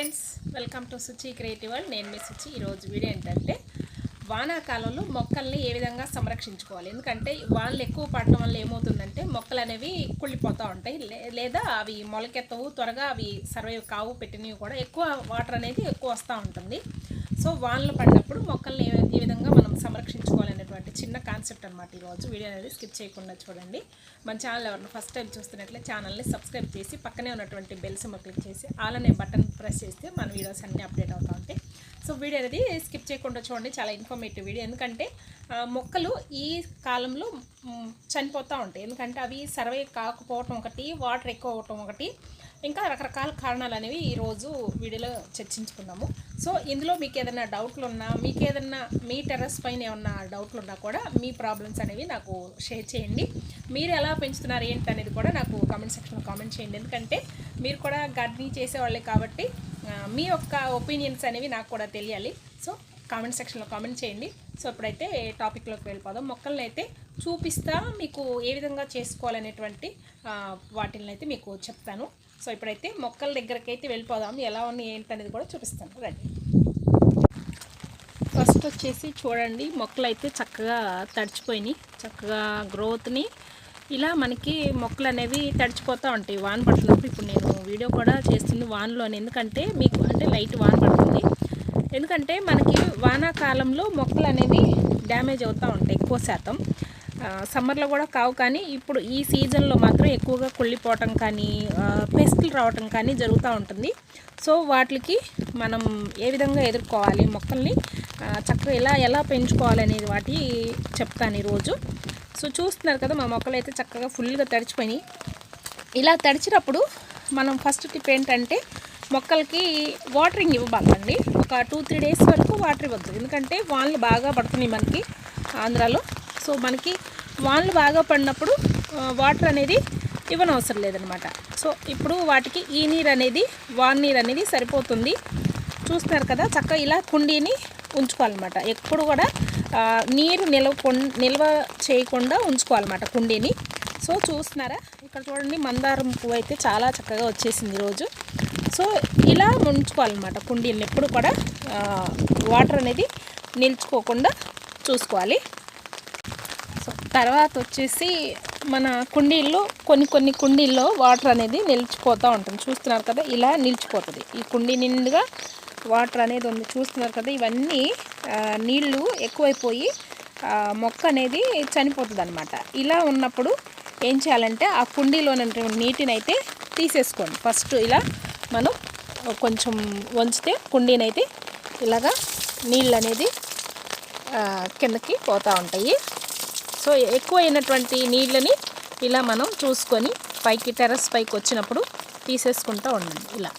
Friends welcome to Suchi creative world. నేను మీ సుచి. ఈరోజు వీడియో ఏంటంటే వానాకాలంలో మొక్కల్ని ఏ విధంగా సంరక్షించుకోవాలి? ఎందుకంటే వానలు ఎక్కువ పడటం వల్ల ఏమవుతుందంటే మొక్కలు అనేవి కుళ్ళిపోతూ ఉంటాయి. లేదా అవి మొలకెత్తవు త్వరగా అవి సర్వైవ్ కావు పెట్టినవి కూడా ఎక్కువ వాటర్ అనేది ఎక్కువ వస్తూ ఉంటుంది. సో వానలు పడినప్పుడు మొక్కల్ని ఏ విధంగా సంరక్షించుకోవాలనేటువంటి చిన్న కాన్సెప్ట్ అనమాట ఈరోజు వీడియో అనేది స్కిప్ చేయకుండా చూడండి. మన ఛానల్ ఎవరైనా ఫస్ట్ టైం చూస్తున్నట్లే ఛానల్ని సబ్స్క్రైబ్ చేసి పక్కనే ఉన్నటువంటి బెల్ సిమ్ క్లిక్ చేసి ఆల్ అనే బటన్ ప్రెస్ చేస్తే మన వీడియోస్ అన్నీ అప్డేట్ అవుతూ ఉంటాయి. సో వీడియో అనేది స్కిప్ చేయకుండా చూడండి. చాలా ఇన్ఫర్మేటివ్ వీడియో. ఎందుకంటే మొక్కలు ఈ కాలంలో చనిపోతూ ఉంటాయి. ఎందుకంటే అవి సర్వే కాకపోవటం ఒకటి వాటర్ ఎక్కువ అవటం ఒకటి ఇంకా రకరకాల కారణాలు అనేవి ఈరోజు వీడియోలో చర్చించుకున్నాము. సో ఇందులో మీకు ఏదైనా డౌట్లు ఉన్నా మీకు ఏదైనా మీ టెర్రస్ పైన ఏమన్నా డౌట్లు ఉన్నా కూడా మీ ప్రాబ్లమ్స్ అనేవి నాకు షేర్ చేయండి. మీరు ఎలా పెంచుతున్నారు ఏంటి అనేది కూడా నాకు కామెంట్ సెక్షన్లో కామెంట్ చేయండి. ఎందుకంటే మీరు కూడా గార్డెనింగ్ చేసేవాళ్ళే కాబట్టి మీ యొక్క ఒపీనియన్స్ అనేవి నాకు కూడా తెలియాలి. సో కామెంట్ సెక్షన్లో కామెంట్ చేయండి. సో ఇప్పుడైతే టాపిక్లోకి వెళ్ళిపోదాం. మొక్కల్ని అయితే చూపిస్తా మీకు ఏ విధంగా చేసుకోవాలనేటువంటి వాటిని అయితే మీకు చెప్తాను. సో ఇప్పుడైతే మొక్కల దగ్గరికి అయితే వెళ్ళిపోదాం. ఎలా ఉన్నాయి ఏంటి అనేది కూడా చూపిస్తాను. రండి. ఫస్ట్ వచ్చేసి చూడండి మొక్కలు అయితే చక్కగా తడిచిపోయినాయి. చక్కగా గ్రోత్ని ఇలా మనకి మొక్కలు అనేవి తడిచిపోతూ ఉంటాయి. వాన పడుతున్నప్పుడు ఇప్పుడు నేను వీడియో కూడా చేస్తుంది వానలోనే. ఎందుకంటే మీకు అంటే లైట్ వాన పడుతుంది. ఎందుకంటే మనకి వానాకాలంలో మొక్కలు అనేవి డ్యామేజ్ అవుతూ ఉంటాయి ఎక్కువ శాతం. సమ్మర్లో కూడా కావు కానీ ఇప్పుడు ఈ సీజన్లో మాత్రం ఎక్కువగా కుళ్ళిపోవటం కానీ పెస్టులు రావటం కానీ జరుగుతూ ఉంటుంది. సో వాటికి మనం ఏ విధంగా ఎదుర్కోవాలి మొక్కల్ని చక్కగా ఎలా ఎలా పెంచుకోవాలి అనేది వాటి చెప్తాను ఈరోజు. సో చూస్తున్నారు కదా మా మొక్కలు అయితే చక్కగా ఫుల్గా తడిచిపోయినాయి. ఇలా తడిచినప్పుడు మనం ఫస్ట్ టిప్ ఏంటంటే మొక్కలకి వాటరింగ్ ఇవ్వాలండి ఒక టూ త్రీ డేస్ వరకు వాటర్ ఇవ్వద్దు. ఎందుకంటే వానలు బాగా పడుతున్నాయి మనకి ఆంధ్రాలో. సో మనకి వానలు బాగా పడినప్పుడు వాటర్ అనేది ఇవ్వనవసరం లేదనమాట. సో ఇప్పుడు వాటికి ఈ నీరు అనేది వాన్ నీరు అనేది సరిపోతుంది. చూస్తున్నారు కదా చక్కగా ఇలా కుండీని ఉంచుకోవాలన్నమాట. ఎప్పుడు కూడా నీరు నిల్వ నిల్వ చేయకుండా ఉంచుకోవాలన్నమాట కుండీని. సో చూస్తున్నారా ఇక్కడ చూడండి మందారం పువ్వు అయితే చాలా చక్కగా వచ్చేసింది ఈరోజు. సో ఇలా ఉంచుకోవాలన్నమాట కుండీలను ఎప్పుడు కూడా వాటర్ అనేది నిల్చుకోకుండా చూసుకోవాలి. తర్వాత వచ్చేసి మన కుండీల్లో కొన్ని కొన్ని కుండీల్లో వాటర్ అనేది నిలిచిపోతూ ఉంటుంది. చూస్తున్నారు కదా ఇలా నిలిచిపోతుంది. ఈ కుండీ నిండుగా వాటర్ అనేది ఉంది. చూస్తున్నారు కదా ఇవన్నీ నీళ్ళు ఎక్కువైపోయి మొక్క అనేది చనిపోతుంది అనమాట ఇలా ఉన్నప్పుడు ఏం చేయాలంటే ఆ కుండీలో నీటిని అయితే తీసేసుకోండి. ఫస్ట్ ఇలా మనం కొంచెం వంచితే కుండీనైతే ఇలాగా నీళ్ళు అనేది కిందకి పోతూ ఉంటాయి. సో ఎక్కువ అయినటువంటి నీళ్ళని ఇలా మనం చూసుకొని పైకి టెర్రస్ పైకి వచ్చినప్పుడు తీసేసుకుంటూ ఉండండి. ఇలా.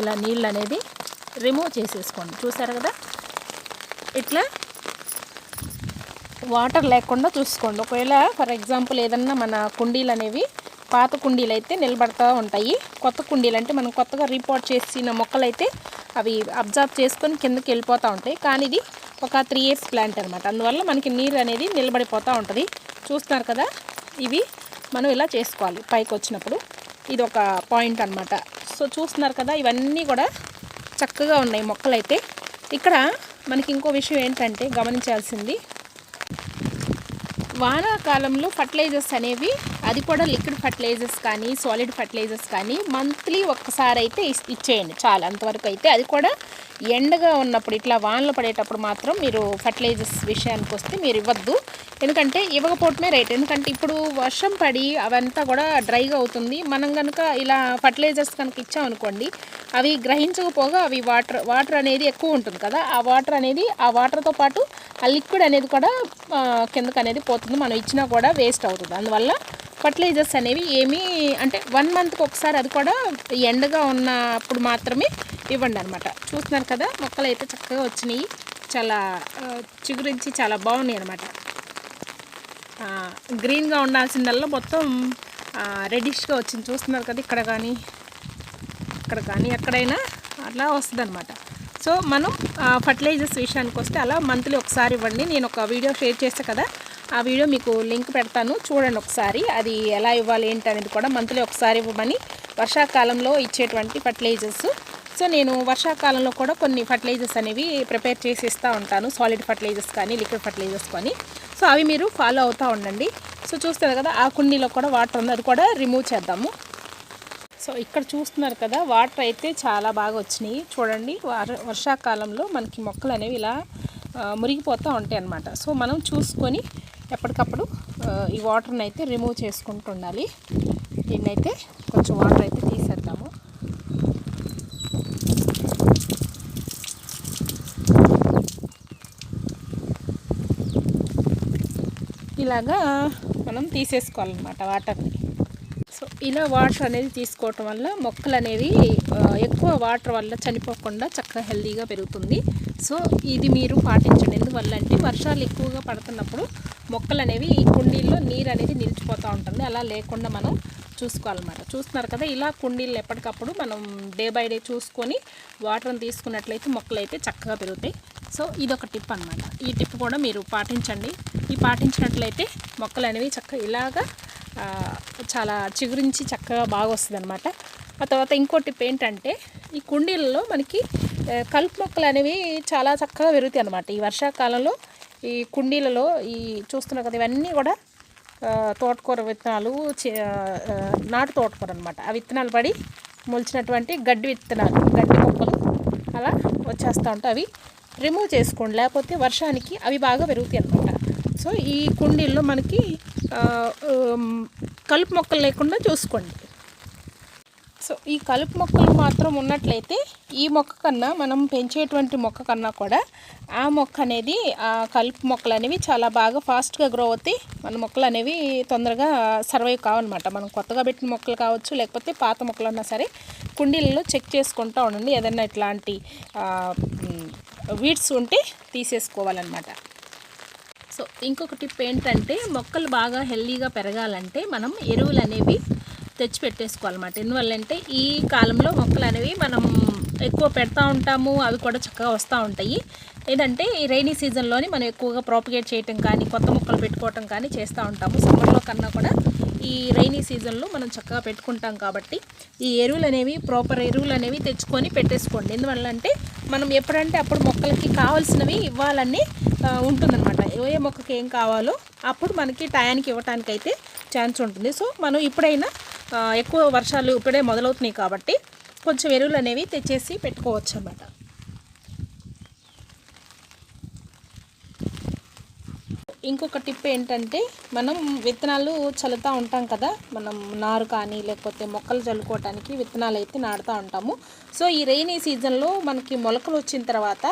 ఇలా నీళ్ళు అనేది రిమూవ్ చేసేసుకోండి. చూసారు కదా? ఇట్లా వాటర్ లేకుండా చూసుకోండి. ఒకవేళ ఫర్ ఎగ్జాంపుల్ ఏదన్నా మన కుండీలు అనేవి పాత కుండీలు అయితే నిలబడతా ఉంటాయి. కొత్త కుండీలు అంటే మనం కొత్తగా రిపోర్ట్ చేసిన మొక్కలు అయితే అవి అబ్జర్వ్ చేసుకొని కిందకి వెళ్ళిపోతూ ఉంటాయి. కానీ ఇది ఒక త్రీ ఇయర్స్ ప్లాంట్ అనమాట అందువల్ల మనకి నీరు అనేది నిలబడిపోతూ ఉంటుంది. చూస్తున్నారు కదా? ఇవి మనం ఇలా చేసుకోవాలి పైకి వచ్చినప్పుడు. ఇది ఒక పాయింట్ అనమాట సో చూస్తున్నారు కదా? ఇవన్నీ కూడా చక్కగా ఉన్నాయి మొక్కలైతే. ఇక్కడ మనకి ఇంకో విషయం ఏంటంటే గమనించాల్సింది. వానాకాలంలో ఫర్టిలైజర్స్ అనేవి అది కూడా లిక్విడ్ ఫర్టిలైజర్స్ కానీ సాలిడ్ ఫర్టిలైజర్స్ కానీ మంత్లీ ఒక్కసారి అయితే ఇస్- ఇచ్చేయండి చాలా అంతవరకు అయితే. అది కూడా ఎండగా ఉన్నప్పుడు ఇట్లా వానలు పడేటప్పుడు మాత్రం మీరు ఫర్టిలైజర్స్ విషయానికి వస్తే మీరు ఇవ్వద్దు. ఎందుకంటే ఇవ్వకపోవటమే రైట్. ఎందుకంటే ఇప్పుడు వర్షం పడి అవంతా కూడా డ్రైగా అవుతుంది. మనం కనుక ఇలా ఫర్టిలైజర్స్ కనుక ఇచ్చామనుకోండి అవి గ్రహించకపోగా అవి వాటర్ వాటర్ అనేది ఎక్కువ ఉంటుంది కదా. ఆ వాటర్ అనేది ఆ వాటర్తో పాటు ఆ లిక్విడ్ అనేది కూడా కిందకు అనేది పోతుంది. మనం ఇచ్చినా కూడా వేస్ట్ అవుతుంది. అందువల్ల ఫర్టిలైజర్స్ అనేవి ఏమీ అంటే వన్ మంత్కి ఒకసారి అది కూడా ఎండగా ఉన్నప్పుడు మాత్రమే ఇవ్వండి అనమాట చూస్తున్నారు కదా మొక్కలు అయితే చక్కగా వచ్చినాయి. చాలా చిగురించి చాలా బాగున్నాయి అనమాట గ్రీన్గా ఉండాల్సిందల్లా మొత్తం రెడిష్గా వచ్చింది. చూస్తున్నారు కదా ఇక్కడ కానీ ఇక్కడ కానీ ఎక్కడైనా అట్లా వస్తుంది అనమాట సో మనం ఫర్టిలైజర్స్ విషయానికి వస్తే అలా మంత్లీ ఒకసారి ఇవ్వండి. నేను ఒక వీడియో షేర్ చేస్తే కదా ఆ వీడియో మీకు లింక్ పెడతాను. చూడండి ఒకసారి అది ఎలా ఇవ్వాలి ఏంటి అనేది కూడా మంత్లీ ఒకసారి ఇవ్వమని వర్షాకాలంలో ఇచ్చేటువంటి ఫర్టిలైజర్స్ సో నేను వర్షాకాలంలో కూడా కొన్ని ఫర్టిలైజర్స్ అనేవి ప్రిపేర్ చేసి ఇస్తూ ఉంటాను. సాలిడ్ ఫర్టిలైజర్స్ కానీ లిక్విడ్ ఫర్టిలైజర్స్ కానీ. సో అవి మీరు ఫాలో అవుతూ ఉండండి. సో చూస్తారు కదా ఆ కుండీలో కూడా వాటర్ ఉంది. అది కూడా రిమూవ్ చేద్దాము. సో ఇక్కడ చూస్తున్నారు కదా వాటర్ అయితే చాలా బాగా వచ్చినాయి. చూడండి వర్షాకాలంలో మనకి మొక్కలు అనేవి ఇలా మురిగిపోతూ ఉంటాయి అన్నమాట. సో మనం చూసుకొని ఎప్పటికప్పుడు ఈ వాటర్ని అయితే రిమూవ్ చేసుకుంటూ ఉండాలి దీన్నైతే కొంచెం వాటర్ అయితే తీసేద్దాము. ఇలాగా మనం తీసేసుకోవాలన్నమాట వాటర్ని. సో ఇలా వాటర్ అనేది తీసుకోవటం వల్ల మొక్కలు అనేవి ఎక్కువ వాటర్ వల్ల చనిపోకుండా చక్కగా హెల్తీగా పెరుగుతుంది. సో ఇది మీరు పాటించండి. ఎందువల్ల అంటే వర్షాలు ఎక్కువగా పడుతున్నప్పుడు మొక్కలు అనేవి ఈ కుండీల్లో నీరు అనేది నిలిచిపోతూ ఉంటుంది. అలా లేకుండా మనం చూసుకోవాలన్నమాట. చూస్తున్నారు కదా ఇలా కుండీలు ఎప్పటికప్పుడు మనం డే బై డే చూసుకొని వాటర్ని తీసుకున్నట్లయితే మొక్కలు అయితే చక్కగా పెరుగుతాయి. సో ఇదొక టిప్ అన్నమాట. ఈ టిప్ కూడా మీరు పాటించండి. ఈ పాటించినట్లయితే మొక్కలు అనేవి చక్కగా ఇలాగా చాలా చిగురించి చక్కగా బాగా వస్తుంది అనమాట ఆ తర్వాత ఇంకో టిప్ ఏంటంటే ఈ కుండీలలో మనకి కలుపు మొక్కలు అనేవి చాలా చక్కగా పెరుగుతాయి అనమాట ఈ వర్షాకాలంలో ఈ కుండీలలో ఈ చూస్తున్నారు కదా ఇవన్నీ కూడా తోటకూర విత్తనాలు నాటు తోటకూర అనమాట ఆ విత్తనాలు పడి మొలిచినటువంటి గడ్డి విత్తనాలు గడ్డి మొక్కలు అలా వచ్చేస్తూ ఉంటాయి. అవి రిమూవ్ చేసుకోండి. లేకపోతే వర్షానికి అవి బాగా పెరుగుతాయి అనమాట సో ఈ కుండీల్లో మనకి కలుపు మొక్కలు లేకుండా చూసుకోండి. సో ఈ కలుపు మొక్కలు మాత్రం ఉన్నట్లయితే ఈ మొక్క కన్నా మనం పెంచేటువంటి మొక్క కన్నా కూడా ఆ మొక్క అనేది ఆ కలుపు మొక్కలు అనేవి చాలా బాగా ఫాస్ట్గా గ్రో అవుతాయి మన మొక్కలు అనేవి తొందరగా సర్వైవ్ కావన్నమాట. మనం కొత్తగా పెట్టిన మొక్కలు కావచ్చు లేకపోతే పాత మొక్కలు అన్నా సరే కుండీలలో చెక్ చేసుకుంటూ ఉండండి. ఏదైనా ఇట్లాంటి వీడ్స్ ఉంటే తీసేసుకోవాలన్నమాట. సో ఇంకొక టిప్ ఏంటంటే మొక్కలు బాగా హెల్దీగా పెరగాలంటే మనం ఎరువులు అనేవి తెచ్చి పెట్టేసుకోవాలన్నమాట ఎందువల్లంటే ఈ కాలంలో మొక్కలు అనేవి మనం ఎక్కువ పెడతా ఉంటాము అవి కూడా చక్కగా వస్తూ ఉంటాయి. ఏదంటే ఈ రైనీ సీజన్లోని మనం ఎక్కువగా ప్రాపగేట్ చేయటం కానీ కొత్త మొక్కలు పెట్టుకోవటం కానీ చేస్తూ ఉంటాము. సమ్మర్లో కన్నా కూడా ఈ రైనీ సీజన్లో మనం చక్కగా పెట్టుకుంటాం కాబట్టి ఈ ఎరువులు అనేవి ప్రాపర్ ఎరువులు అనేవి తెచ్చుకొని పెట్టేసుకోండి. ఎందువల్ల అంటే మనం ఎప్పుడంటే అప్పుడు మొక్కలకి కావాల్సినవి ఇవ్వాలని ఉంటుందన్నమాట. ఏ మొక్కకి ఏం కావాలో అప్పుడు మనకి టయానికి ఇవ్వటానికి అయితే ఛాన్స్ ఉంటుంది. సో మనం ఇప్పుడైనా ఎక్కువ వర్షాలు ఇప్పుడే మొదలవుతున్నాయి కాబట్టి కొంచెం ఎరువులు అనేవి తెచ్చేసి పెట్టుకోవచ్చు అన్నమాట. ఇంకొక టిప్ ఏంటంటే మనం విత్తనాలు చల్లుతూ ఉంటాం కదా మనం నారు కానీ లేకపోతే మొక్కలు చల్లుకోవటానికి విత్తనాలు అయితే నాటుతూ ఉంటాము. సో ఈ రైనీ సీజన్లో మనకి మొలకలు వచ్చిన తర్వాత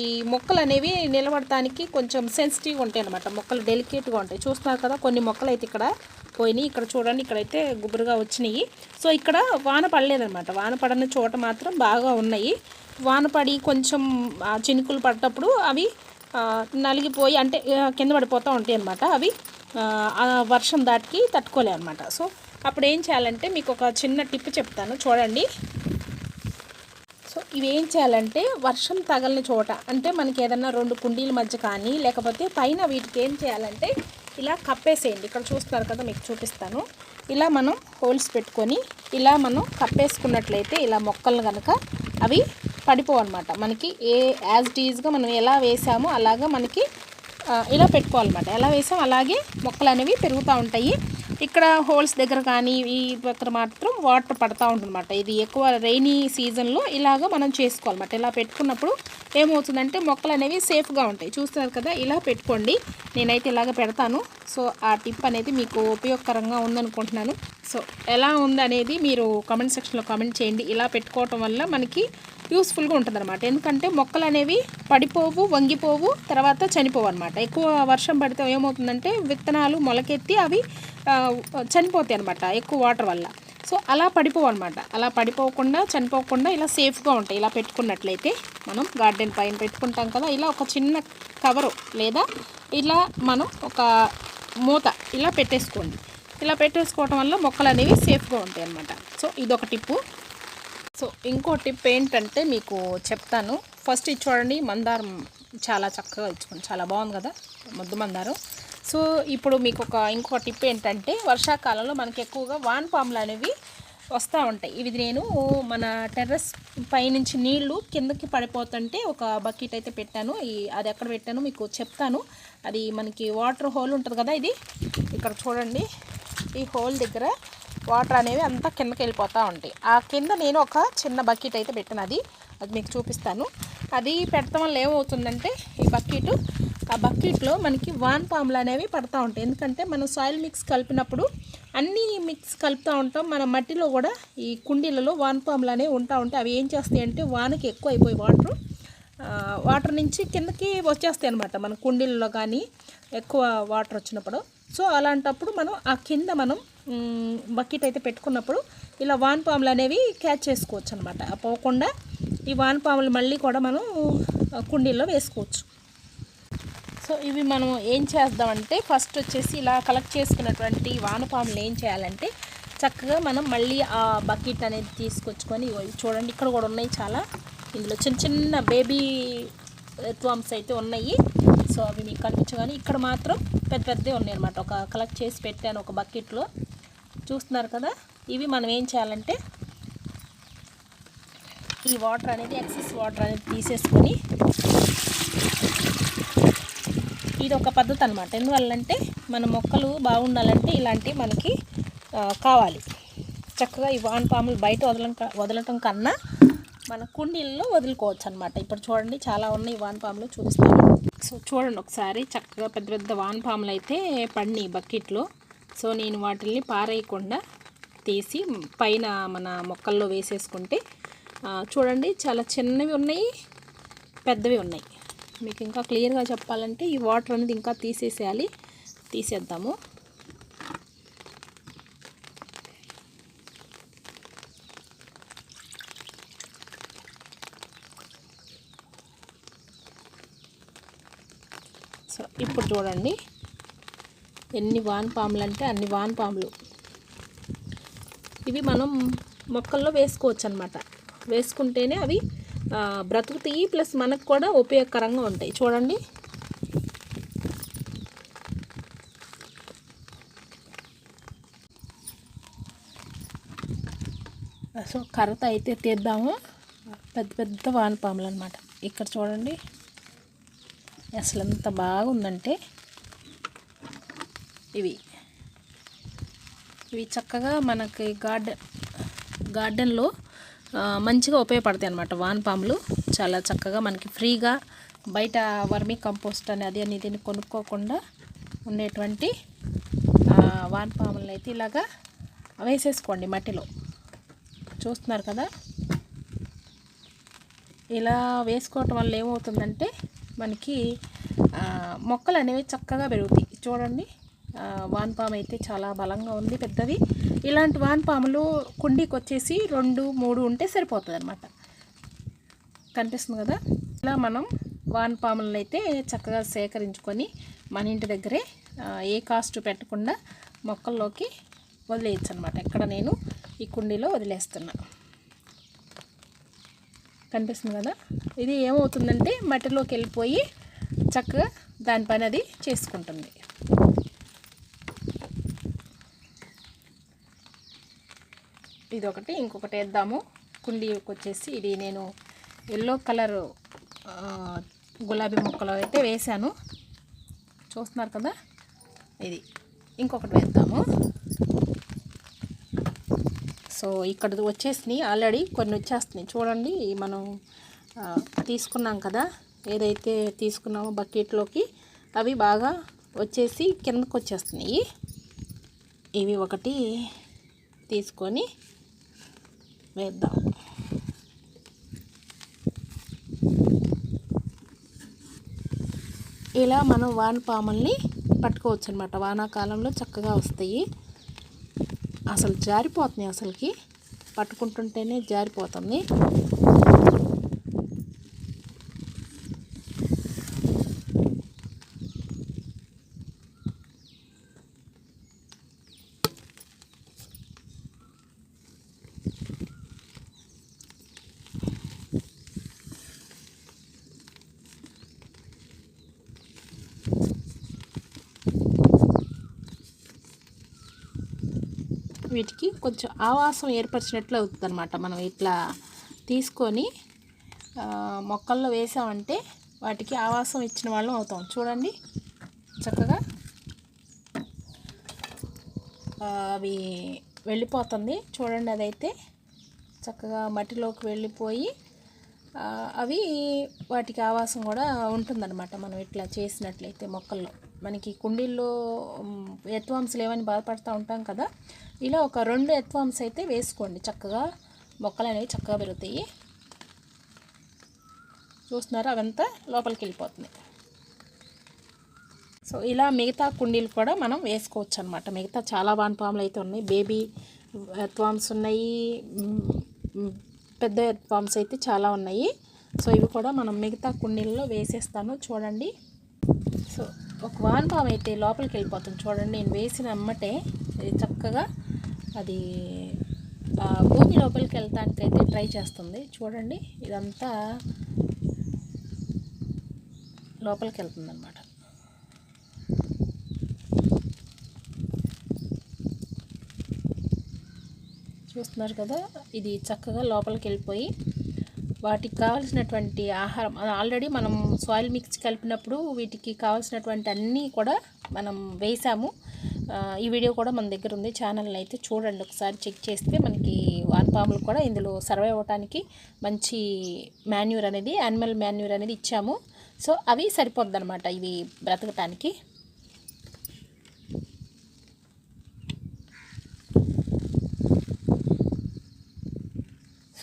ఈ మొక్కలు అనేవి నిలబడటానికి కొంచెం సెన్సిటివ్గా ఉంటాయి అనమాట మొక్కలు డెలికేట్గా ఉంటాయి. చూస్తున్నారు కదా కొన్ని మొక్కలు అయితే ఇక్కడ పోయినాయి. ఇక్కడ చూడండి ఇక్కడైతే గుబురుగా వచ్చినాయి. సో ఇక్కడ వాన పడలేదనమాట వాన పడని చోట మాత్రం బాగా ఉన్నాయి. వాన పడి కొంచెం చినుకులు పడ్డప్పుడు అవి నలిగిపోయి అంటే కింద పడిపోతూ ఉంటాయి అనమాట అవి ఆ, వర్షం దాటికి తట్టుకోలే అనమాట సో అప్పుడు ఏం చేయాలంటే మీకు ఒక చిన్న టిప్ చెప్తాను. చూడండి. సో ఇవి ఏం చేయాలంటే వర్షం తగలని చోట అంటే మనకి ఏదన్నా రెండు కుండీల మధ్య కానీ లేకపోతే పైన వీటికి ఏం చేయాలంటే ఇలా కప్పేసేయండి. ఇక్కడ చూస్తున్నారు కదా మీకు చూపిస్తాను. ఇలా మనం హోల్స్ పెట్టుకొని ఇలా మనం కప్పేసుకున్నట్లయితే ఇలా మొక్కలు కనుక అవి పడిపోవన్నమాట. మనకి ఏ యాజ్ ఈజ్గా మనం ఎలా వేసామో అలాగా మనకి ఇలా పెట్టుకోవాలన్నమాట. ఎలా వేసాం అలాగే మొక్కలు అనేవి పెరుగుతూ ఉంటాయి. ఇక్కడ హోల్స్ దగ్గర కానీ ఈ దగ్గర మాత్రం వాటర్ పడతా ఉంటుందన్నమాట. ఇది ఎక్కువ రైనీ సీజన్లో ఇలాగ మనం చేసుకోవాలన్నమాట. ఇలా పెట్టుకున్నప్పుడు ఏమవుతుందంటే మొక్కలు అనేవి సేఫ్గా ఉంటాయి. చూస్తున్నారు కదా ఇలా పెట్టుకోండి. నేనైతే ఇలాగ పెడతాను. సో ఆ టిప్ అనేది మీకు ఉపయోగకరంగా ఉందనుకుంటున్నాను. సో ఎలా ఉందనేది మీరు కామెంట్ సెక్షన్లో కామెంట్ చేయండి. ఇలా పెట్టుకోవటం వల్ల మనకి యూస్ఫుల్గా ఉంటుంది అనమాట ఎందుకంటే మొక్కలు అనేవి పడిపోవు వంగిపోవు తర్వాత చనిపోవు అనమాట ఎక్కువ వర్షం పడితే ఏమవుతుందంటే విత్తనాలు మొలకెత్తి అవి చనిపోతాయి అనమాట ఎక్కువ వాటర్ వల్ల. సో అలా పడిపోవు అనమాట అలా పడిపోకుండా చనిపోకుండా ఇలా సేఫ్గా ఉంటాయి. ఇలా పెట్టుకున్నట్లయితే మనం గార్డెన్ పైన పెట్టుకుంటాం కదా ఇలా ఒక చిన్న కవరు లేదా ఇలా మనం ఒక మూత ఇలా పెట్టేసుకోండి. ఇలా పెట్టేసుకోవటం వల్ల మొక్కలు అనేవి సేఫ్గా ఉంటాయి అనమాట సో ఇదొక టిప్పు. సో ఇంకో టిప్ ఏంటంటే మీకు చెప్తాను. ఫస్ట్ ఇది చూడండి మందారం చాలా చక్కగా ఇచ్చుకోండి. చాలా బాగుంది కదా ముద్దు మందారం. సో ఇప్పుడు మీకు ఒక ఇంకో టిప్ ఏంటంటే వర్షాకాలంలో మనకి ఎక్కువగా వాన్పాములు అనేవి వస్తూ ఉంటాయి. ఇవి నేను మన టెర్రస్ పైనుంచి నీళ్ళు కిందకి పడిపోతుంటే ఒక బకెట్ అయితే పెట్టాను. ఈ అది ఎక్కడ పెట్టాను మీకు చెప్తాను. అది మనకి వాటర్ హోల్ ఉంటుంది కదా ఇది. ఇక్కడ చూడండి ఈ హోల్ దగ్గర వాటర్ అనేవి అంతా కిందకి వెళ్ళిపోతూ ఉంటాయి. ఆ కింద నేను ఒక చిన్న బకెట్ అయితే పెట్టాను. అది అది మీకు చూపిస్తాను. అది పెడతాం వల్ల ఏమవుతుందంటే ఈ బకెట్ ఆ బకెట్లో మనకి వాన్ పాములు అనేవి పడతా ఉంటాయి. ఎందుకంటే మనం సాయిల్ మిక్స్ కలిపినప్పుడు అన్నీ మిక్స్ కలుపుతూ ఉంటాం. మన మట్టిలో కూడా ఈ కుండీలలో వాన్ పాములు అనేవి ఉంటా ఉంటాయి. అవి ఏం చేస్తాయి అంటే వానకి ఎక్కువ అయిపోయి వాటర్ వాటర్ నుంచి కిందకి వచ్చేస్తాయి అనమాట మన కుండీలలో కానీ ఎక్కువ వాటర్ వచ్చినప్పుడు. సో అలాంటప్పుడు మనం ఆ కింద మనం బకెట్ అయితే పెట్టుకున్నప్పుడు ఇలా వానపాములు అనేవి క్యాచ్ చేసుకోవచ్చు అనమాట పోకుండా ఈ వానపాములు మళ్ళీ కూడా మనం కుండీల్లో వేసుకోవచ్చు. సో ఇవి మనం ఏం చేద్దామంటే ఫస్ట్ వచ్చేసి ఇలా కలెక్ట్ చేసుకున్నటువంటి వానపాములు ఏం చేయాలంటే చక్కగా మనం మళ్ళీ ఆ బకెట్ అనేది తీసుకొచ్చుకొని చూడండి ఇక్కడ కూడా ఉన్నాయి చాలా. ఇందులో చిన్న చిన్న బేబీ త్వామ్స్ అయితే ఉన్నాయి. సో అవి మీకు కనిపించగానే ఇక్కడ మాత్రం పెద్ద పెద్దవి ఉన్నాయి అనమాట ఒక కలెక్ట్ చేసి పెట్టాను ఒక బకెట్లో చూస్తున్నారు కదా? ఇవి మనం ఏం చేయాలంటే ఈ వాటర్ అనేది ఎక్సెస్ వాటర్ అనేది తీసేసుకొని ఇది ఒక పద్ధతి అనమాట ఎందువల్లంటే మన మొక్కలు బాగుండాలంటే ఇలాంటివి మనకి కావాలి. చక్కగా ఈ వాన్ పాములు బయట వదలం వదలటం కన్నా మన కుండీల్లో వదులుకోవచ్చు అనమాట ఇప్పుడు చూడండి చాలా ఉన్నాయి వానపాములు చూపిస్తాను. సో చూడండి ఒకసారి చక్కగా పెద్ద పెద్ద వానపాములు అయితే పడినాయి బకెట్లో. సో నేను వాటిల్ని పారేయకుండా తీసి పైన మన మొక్కల్లో వేసేసుకుంటే చూడండి చాలా చిన్నవి ఉన్నాయి పెద్దవి ఉన్నాయి. మీకు ఇంకా క్లియర్గా చెప్పాలంటే ఈ వాటర్ అనేది ఇంకా తీసేసేయాలి తీసేద్దాము సో ఇప్పుడు చూడండి. ఎన్ని వాన్ పాములు అంటే అన్ని వాన్ పాములు. ఇవి మనం మొక్కల్లో వేసుకోవచ్చు అనమాట వేసుకుంటేనే అవి బ్రతుకుతాయి ప్లస్ మనకు కూడా ఉపయోగకరంగా ఉంటాయి. చూడండి. సో కర్రత అయితే తీద్దాము. పెద్ద పెద్ద వానపాములు అనమాట ఇక్కడ చూడండి. అసలు ఎంత బాగుందంటే ఇవి. ఇవి చక్కగా మనకి గార్డెన్ గార్డెన్లో మంచిగా ఉపయోగపడతాయి అన్నమాట. వానపాములు చాలా చక్కగా మనకి ఫ్రీగా బయట వర్మీ కంపోస్ట్ అనేది అని దీన్ని కొనుక్కోకుండా ఉండేటువంటి వానపాములను అయితే ఇలాగా వేసేసుకోండి మట్టిలో. చూస్తున్నారు కదా? ఇలా వేసుకోవటం వల్ల ఏమవుతుందంటే మనకి మొక్కలు అనేవి చక్కగా పెరుగుతాయి. చూడండి వాన్పాము అయితే చాలా బలంగా ఉంది పెద్దది. ఇలాంటి వాన్పాములు కుండీకి వచ్చేసి రెండు మూడు ఉంటే సరిపోతుంది అనమాట కనిపిస్తుంది కదా? ఇలా మనం వాన్పాములను అయితే చక్కగా సేకరించుకొని మన ఇంటి దగ్గరే ఏ కాస్ట్ పెట్టకుండా మొక్కల్లోకి వదిలేయచ్చు అనమాట ఎక్కడ నేను ఈ కుండీలో వదిలేస్తున్నాను కనిపిస్తుంది కదా? ఇది ఏమవుతుందంటే మట్టిలోకి వెళ్ళిపోయి చక్కగా దాని పని అది చేసుకుంటుంది. ఇది ఒకటి ఇంకొకటి వేద్దాము. కుండీకి వచ్చేసి ఇది నేను ఎల్లో కలర్ గులాబీ మొక్కలు అయితే వేశాను. చూస్తున్నారు కదా? ఇది. ఇంకొకటి వేద్దాము. సో ఇక్కడ వచ్చేసినాయి ఆల్రెడీ కొన్ని వచ్చేస్తున్నాయి. చూడండి మనం తీసుకున్నాం కదా ఏదైతే తీసుకున్నామో బకెట్లోకి అవి బాగా వచ్చేసి కిందకు వచ్చేస్తున్నాయి. ఇవి ఒకటి తీసుకొని వేద్దాం. ఇలా మనం వానపాముల్ని పట్టుకోవచ్చు అనమాట వానాకాలంలో చక్కగా వస్తాయి. అసలు జారిపోతున్నాయి అసలుకి. పట్టుకుంటుంటేనే జారిపోతుంది. వీటికి కొంచెం ఆవాసం ఏర్పరిచినట్లు అవుతుంది అనమాట మనం ఇట్లా తీసుకొని మొక్కల్లో వేసామంటే వాటికి ఆవాసం ఇచ్చిన వాళ్ళం అవుతాం. చూడండి. చక్కగా అవి వెళ్ళిపోతుంది. చూడండి అదైతే. చక్కగా మట్టిలోకి వెళ్ళిపోయి అవి వాటికి ఆవాసం కూడా ఉంటుందన్నమాట. మనం ఇట్లా చేసినట్లయితే మొక్కల్లో. మనకి కుండీల్లో ఎత్వాంశలు ఏమని బాధపడుతూ ఉంటాం కదా ఇలా ఒక రెండు ఎత్వాంశ అయితే వేసుకోండి. చక్కగా మొక్కలు అనేవి చక్కగా పెరుగుతాయి. చూస్తున్నారా? అవంతా లోపలికి వెళ్ళిపోతుంది. సో ఇలా మిగతా కుండీలు కూడా మనం వేసుకోవచ్చు అనమాట మిగతా చాలా వాన్పాములు అయితే ఉన్నాయి. బేబీ ఎత్వామ్స్ ఉన్నాయి. పెద్ద ఎత్వామ్స్ అయితే చాలా ఉన్నాయి. సో ఇవి కూడా మనం మిగతా కుండీల్లో వేసేస్తాను. చూడండి. ఒక వానపాము అయితే లోపలికి వెళ్ళిపోతుంది. చూడండి నేను వేసిన అమ్మటే ఇది చక్కగా అది భూమి లోపలికి వెళ్ళటానికైతే ట్రై చేస్తుంది. చూడండి ఇదంతా లోపలికి వెళ్తుందన్నమాట. చూస్తున్నారు కదా ఇది చక్కగా లోపలికి వెళ్ళిపోయి వాటికి కావాల్సినటువంటి ఆహారం. ఆల్రెడీ మనం సాయిల్ మిక్స్ కలిపినప్పుడు వీటికి కావాల్సినటువంటి అన్నీ కూడా మనం వేసాము. ఈ వీడియో కూడా మన దగ్గర ఉంది. ఛానల్ని అయితే చూడండి ఒకసారి చెక్ చేస్తే మనకి వానపాములు కూడా ఇందులో సర్వే అవ్వడానికి మంచి మాన్యూర్ అనేది యానిమల్ మాన్యూర్ అనేది ఇచ్చాము. సో అవి సరిపోద్ది అనమాట ఇవి బ్రతకటానికి.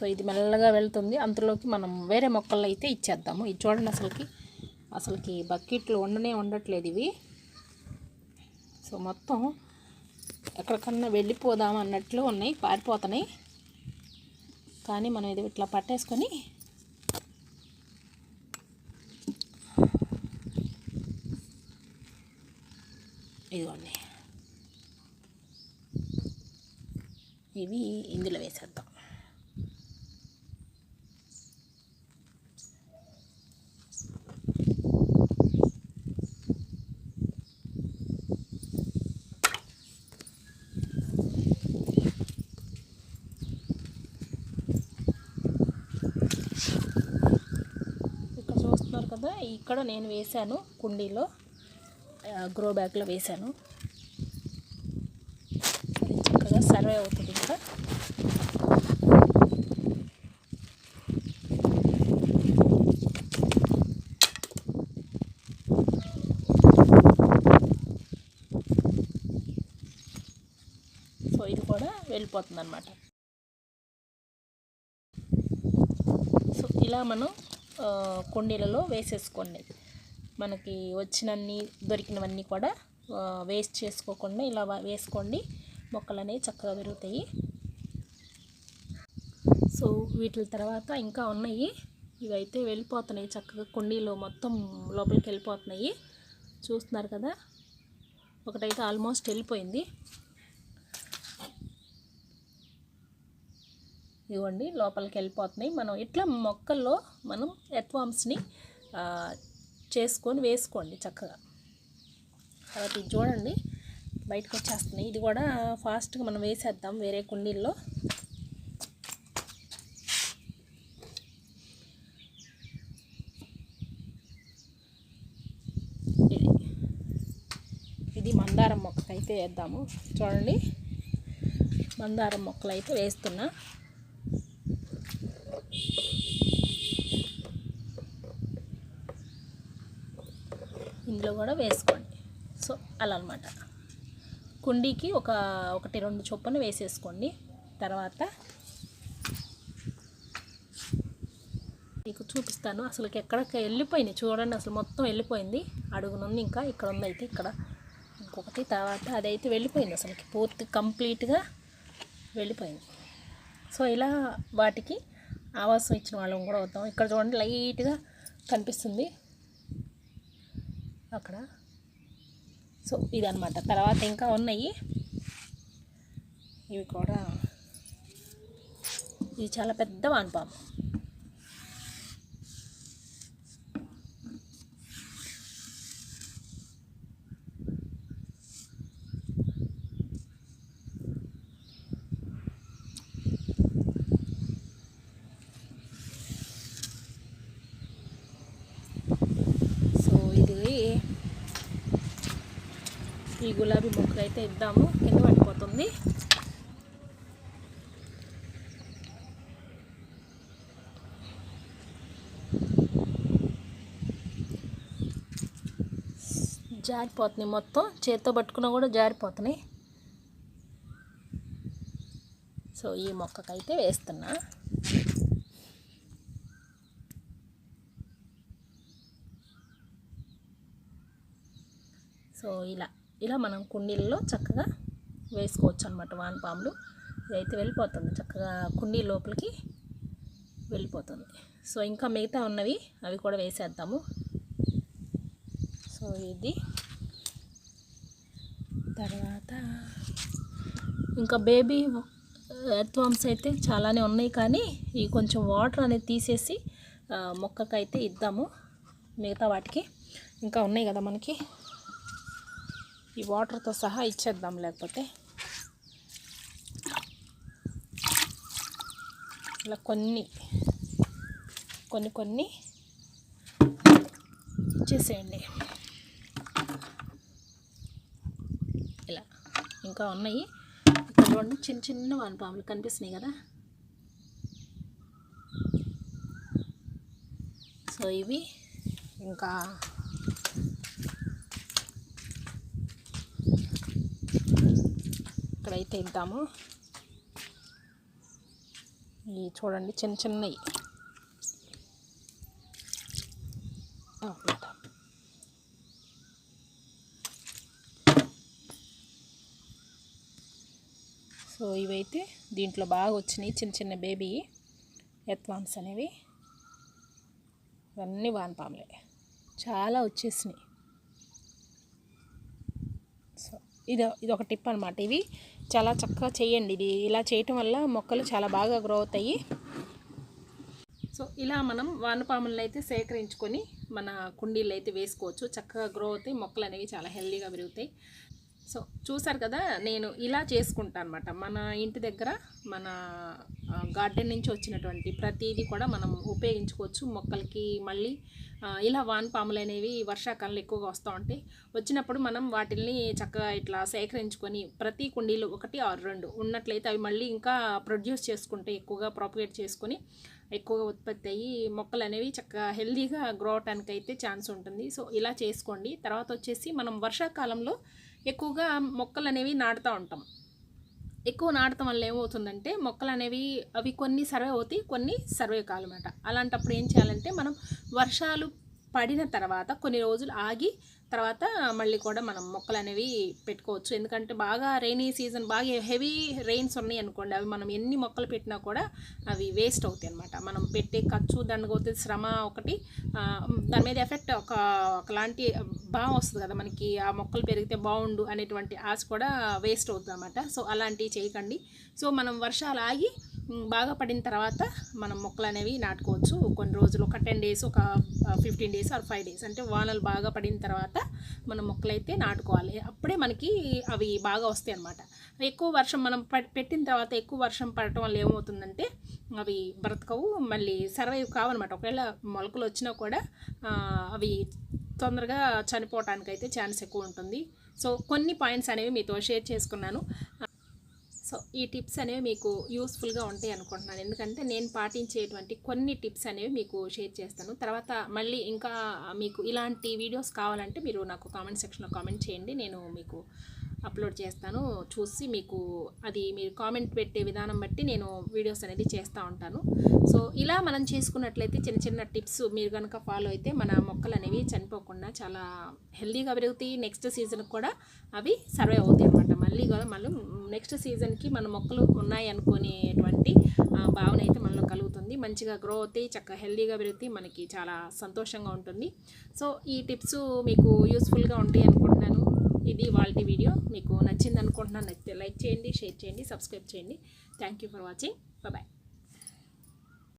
సో ఇది మెల్లగా వెళ్తుంది. అందులోకి మనం వేరే మొక్కలు అయితే ఇచ్చేద్దాము. ఇది చూడండి అసలుకి. అసలుకి బకెట్లు వండనే ఉండట్లేదు ఇవి. సో మొత్తం ఎక్కడికన్నా వెళ్ళిపోదాం అన్నట్లు ఉన్నాయి. పారిపోతున్నాయి. కానీ మనం ఇది ఇట్లా పట్టేసుకొని ఇదిగోండి. ఇవి ఇందులో వేసేద్దాం ఇక్కడ చూస్తున్నారు అక్కడ నేను వేశాను కుండీలో గ్రో బ్యాగ్లో వేశాను. అది చక్కగా సర్వే అవుతుంది ఇంకా. సో ఇది కూడా వెళ్ళిపోతుంది అనమాట సో ఇలా మనం కుండీలలో వేసేసుకోండి. మనకి వచ్చినన్ని దొరికినవన్నీ కూడా వేస్ట్ చేసుకోకుండా ఇలా వేసుకోండి. మొక్కలు అనేవి చక్కగా పెరుగుతాయి. సో వీటి తర్వాత ఇంకా ఉన్నాయి. ఇవైతే వెళ్ళిపోతున్నాయి చక్కగా కుండీలో మొత్తం లోపలికి వెళ్ళిపోతున్నాయి. చూస్తున్నారు కదా? ఒకటైతే ఆల్మోస్ట్ వెళ్ళిపోయింది. ఇవ్వండి లోపలికి వెళ్ళిపోతున్నాయి మనం ఇట్లా మొక్కల్లో మనం ఎత్వామ్స్ని చేసుకొని వేసుకోండి చక్కగా. తర్వాత ఇది చూడండి బయటకు వచ్చేస్తున్నాయి ఇది కూడా ఫాస్ట్గా మనం వేసేద్దాం వేరే కుండీల్లో. ఇది ఇది మందారం మొక్కకైతే వేద్దాము. చూడండి మందారం మొక్కలు అయితే వేస్తున్నా. ఇందులో కూడా వేసుకోండి. సో అలా అనమాట కుండీకి ఒక ఒకటి రెండు చొప్పున వేసేసుకోండి. తర్వాత మీకు చూపిస్తాను. అసలు ఎక్కడికి వెళ్ళిపోయింది చూడండి. అసలు మొత్తం వెళ్ళిపోయింది. అడుగునుంది ఇంకా ఇక్కడ ఉంది అయితే ఇక్కడ. ఇంకొకటి తర్వాత అదైతే వెళ్ళిపోయింది. అసలుకి పూర్తి కంప్లీట్గా వెళ్ళిపోయింది. సో ఇలా వాటికి ఆవాసం ఇచ్చిన వాళ్ళం కూడా అవుతాం. ఇక్కడ చూడండి లైట్గా కనిపిస్తుంది. అక్కడ. సో ఇదనమాట తర్వాత ఇంకా ఉన్నాయి. ఇవి కూడా. ఇది చాలా పెద్ద వానపాము ఈ గులాబీ మొక్క అయితే ఇద్దాము. కింద పడిపోతుంది. జారిపోతున్నాయి మొత్తం. చేత్తో పట్టుకున్నా కూడా జారిపోతున్నాయి. సో ఈ మొక్కకైతే వేస్తున్నా. సో ఇలా. ఇలా మనం కుండీల్లో చక్కగా వేసుకోవచ్చు అనమాట వానపాములు ఇదైతే వెళ్ళిపోతుంది. చక్కగా కుండీ లోపలికి వెళ్ళిపోతుంది. సో ఇంకా మిగతా ఉన్నవి అవి కూడా వేసేద్దాము. సో ఇది తర్వాత ఇంకా బేబీ ఎర్త్వామ్స్ అయితే చాలానే ఉన్నాయి కానీ ఈ కొంచెం వాటర్ అనేది తీసేసి మొక్కకైతే ఇద్దాము. మిగతా వాటికి ఇంకా ఉన్నాయి కదా మనకి. ఈ వాటర్తో సహా ఇచ్చేద్దాం లేకపోతే ఇలా కొన్ని కొన్ని కొన్ని ఇచ్చేసేయండి. ఇలా ఇంకా ఉన్నాయి. ఇక్కడ చూడండి చిన్న చిన్న వానపాములు కనిపిస్తున్నాయి కదా. సో ఇవి ఇంకా ఇక్కడైతే ఇద్దాము ఈ చూడండి చిన్న చిన్నవి. సో ఇవైతే దీంట్లో బాగా వచ్చినాయి చిన్న చిన్న బేబీ ఎత్వాన్స్ అనేవి. ఇవన్నీ వానపాములే. చాలా వచ్చేసినాయి. సో ఇది ఇది ఒక టిప్ అనమాట ఇవి. చాలా చక్కగా చేయండి. ఇది ఇలా చేయటం వల్ల మొక్కలు చాలా బాగా గ్రో అవుతాయి. సో ఇలా మనం వానపాములను అయితే సేకరించుకొని మన కుండీలు అయితే వేసుకోవచ్చు. చక్కగా గ్రో అవుతాయి. మొక్కలు అనేవి చాలా హెల్దీగా పెరుగుతాయి. సో చూసారు కదా నేను ఇలా చేసుకుంటాను అనమాట మన ఇంటి దగ్గర మన గార్డెన్ నుంచి వచ్చినటువంటి ప్రతిదీ కూడా మనం ఉపయోగించుకోవచ్చు. మొక్కలకి మళ్ళీ ఇలా వానపాములు అనేవి వర్షాకాలంలో ఎక్కువగా వస్తూ ఉంటాయి. వచ్చినప్పుడు మనం వాటిల్ని చక్కగా ఇట్లా సేకరించుకొని ప్రతి కుండీలు ఒకటి ఆరు రెండు ఉన్నట్లయితే అవి మళ్ళీ ఇంకా ప్రొడ్యూస్ చేసుకుంటే ఎక్కువగా ప్రాపగేట్ చేసుకొని ఎక్కువగా ఉత్పత్తి అయ్యి మొక్కలు అనేవి చక్కగా హెల్దీగా గ్రో అవటానికి అయితే ఛాన్స్ ఉంటుంది. సో ఇలా చేసుకోండి. తర్వాత వచ్చేసి మనం వర్షాకాలంలో ఎక్కువగా మొక్కలు అనేవి నాటుతూ ఉంటాం. ఎక్కువ నాటడం వల్ల ఏమవుతుందంటే మొక్కలు అనేవి అవి కొన్ని సర్వే అవుతాయి కొన్ని సర్వే కాలన్నమాట అలాంటప్పుడు ఏం చేయాలంటే మనం వర్షాలు పడిన తర్వాత కొన్ని రోజులు ఆగి తర్వాత మళ్ళీ కూడా మనం మొక్కలు అనేవి పెట్టుకోవచ్చు. ఎందుకంటే బాగా రైనీ సీజన్ బాగా హెవీ రెయిన్స్ ఉన్నాయి అనుకోండి అవి మనం ఎన్ని మొక్కలు పెట్టినా కూడా అవి వేస్ట్ అవుతాయి అనమాట మనం పెట్టే ఖర్చు దానికి శ్రమ ఒకటి దాని మీద ఎఫెక్ట్ ఒక ఒకలాంటి బాగా వస్తుంది కదా మనకి ఆ మొక్కలు పెరిగితే బాగుండు అనేటువంటి ఆశ కూడా వేస్ట్ అవుతుంది అనమాట సో అలాంటివి చేయకండి. సో మనం వర్షాలు ఆగి బాగా పడిన తర్వాత మనం మొక్కలు అనేవి నాటుకోవచ్చు. కొన్ని రోజులు ఒక టెన్ డేస్ ఒక fifteen days or five days. అంటే వానలు బాగా పడిన తర్వాత మనం మొక్కలు అయితే నాటుకోవాలి. అప్పుడే మనకి అవి బాగా వస్తాయి అన్నమాట. ఎక్కువ వర్షం మనం ప- పెట్టిన తర్వాత ఎక్కువ వర్షం పడటం వల్ల ఏమవుతుందంటే అవి బ్రతకవు. మళ్ళీ సర్వైవ్ కావన్నమాట. ఒకవేళ మొలకలు వచ్చినా కూడా అవి తొందరగా చనిపోవటానికి అయితే ఛాన్స్ ఎక్కువ ఉంటుంది. సో కొన్ని పాయింట్స్ అనేవి మీతో షేర్ చేసుకున్నాను. సో ఈ టిప్స్ అనేవి మీకు యూస్ఫుల్గా ఉంటాయి అనుకుంటున్నాను. ఎందుకంటే నేను పాటించేటువంటి కొన్ని టిప్స్ అనేవి మీకు షేర్ చేస్తాను. తర్వాత మళ్ళీ ఇంకా మీకు ఇలాంటి వీడియోస్ కావాలంటే మీరు నాకు కామెంట్ సెక్షన్లో కామెంట్ చేయండి. నేను మీకు అప్లోడ్ చేస్తాను. చూసి మీకు అది మీరు కామెంట్ పెట్టే విధానం బట్టి నేను వీడియోస్ అనేది చేస్తూ ఉంటాను. సో ఇలా మనం చేసుకున్నట్లయితే చిన్న చిన్న టిప్స్ మీరు కనుక ఫాలో అయితే మన మొక్కలు అనేవి చనిపోకుండా చాలా హెల్దీగా పెరుగుతాయి. నెక్స్ట్ సీజన్కి కూడా అవి సర్వే అవుతాయి అనమాట మళ్ళీ కూడా మళ్ళీ నెక్స్ట్ సీజన్కి మన మొక్కలు ఉన్నాయి అనుకునేటువంటి భావన అయితే మనలో కలుగుతుంది. మంచిగా గ్రో అవుతాయి చక్కగా హెల్దీగా పెరుగుతాయి మనకి చాలా సంతోషంగా ఉంటుంది. సో ఈ టిప్స్ మీకు యూస్ఫుల్గా ఉంటాయి అనుకుంటున్నాను. ఇది వాళ్ళ వీడియో. మీకు నచ్చింది అనుకుంటున్నాను నచ్చితే లైక్ చేయండి షేర్ చేయండి సబ్స్క్రైబ్ చేయండి. Thank you for watching bye